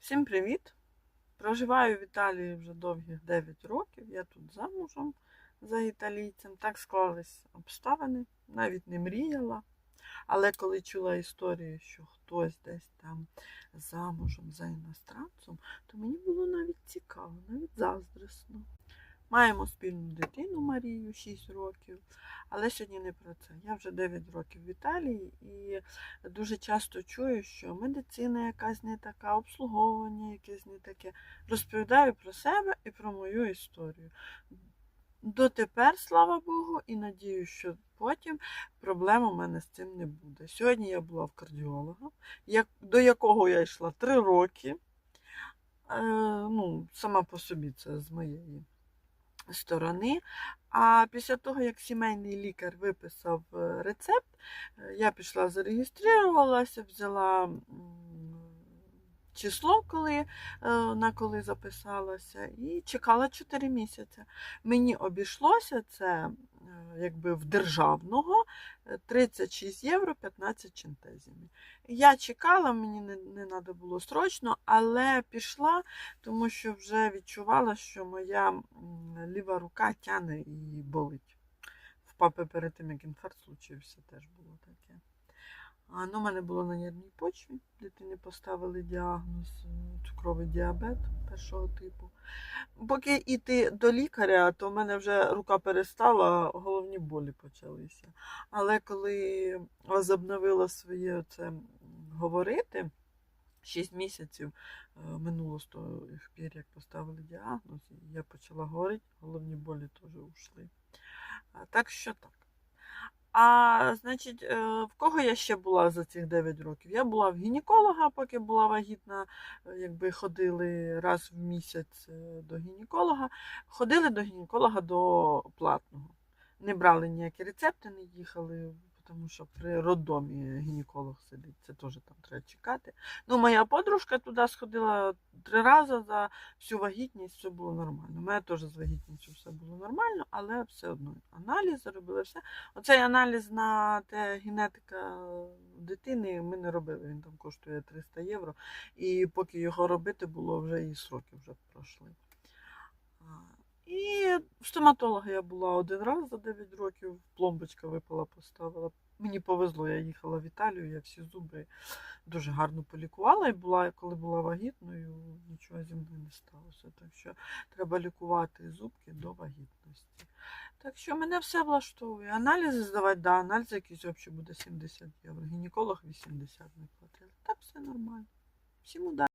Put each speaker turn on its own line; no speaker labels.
Всім привіт! Проживаю в Італії вже довгих 9 років. Я тут замужем за італійцем. Так склались обставини, навіть не мріяла. Але коли чула історію, що хтось десь там замужем за іностранцем, то мені було навіть цікаво, навіть заздрісно. Маємо спільну дитину Марію 6 років, але сьогодні не про це. Я вже 9 років в Італії і дуже часто чую, що медицина якась не така, обслуговування якесь не таке. Розповідаю про себе і про мою історію. Дотепер, слава Богу, і надію, що потім проблем у мене з цим не буде. Сьогодні я була в кардіолога, до якого я йшла 3 роки. Е, ну, сама по собі це з моєї сторони. А після того, як сімейний лікар виписав е, рецепт, е, я пішла зареєструвалася, взяла число, коли, е, на коли записалася, і чекала 4 місяці. Мені обійшлося це е, якби в державного е, 36 євро 15 чентезімів. Я чекала, мені не, не треба було срочно, але пішла, тому що вже відчувала, що моя ліва рука тяне і болить. В папи перед тим, як інфаркт случився, теж було таке. А, ну, у мене було на нервній почві. Дитині поставили діагноз цукровий діабет першого типу. Поки йти до лікаря, то в мене вже рука перестала, головні болі почалися. Але коли возобновила своє це говорити, 6 місяців е, минуло з тих пір, як поставили діагноз, я почала говорити, головні болі теж ушли. Так що так. А значить, е, в кого я ще була за цих 9 років? Я була в гінеколога, поки була вагітна, е, якби ходили раз в місяць е, до гінеколога. Ходили до гінеколога до платного. Не брали ніякі рецепти, не їхали, тому що при роддомі гінеколог сидить, це теж там треба чекати. Ну, моя подружка туди сходила три рази за всю вагітність, все було нормально. У мене теж з вагітністю все було нормально, але все одно аналізи робили все. Оцей аналіз на те генетика дитини ми не робили. Він там коштує 300 євро. І поки його робити було, вже і сроки вже пройшли. І в стоматолога я була один раз за 9 років, пломбочка випала, поставила. Мені повезло, я їхала в Італію, я всі зуби дуже гарно полікувала і була, коли була вагітною, нічого зі мною не сталося. Так що треба лікувати зубки до вагітності. Так що мене все влаштовує. Аналізи здавати, да, аналізи якісь взагалі буде 70 євро. Гінеколог 80 не платили. Так все нормально. Всім удачі.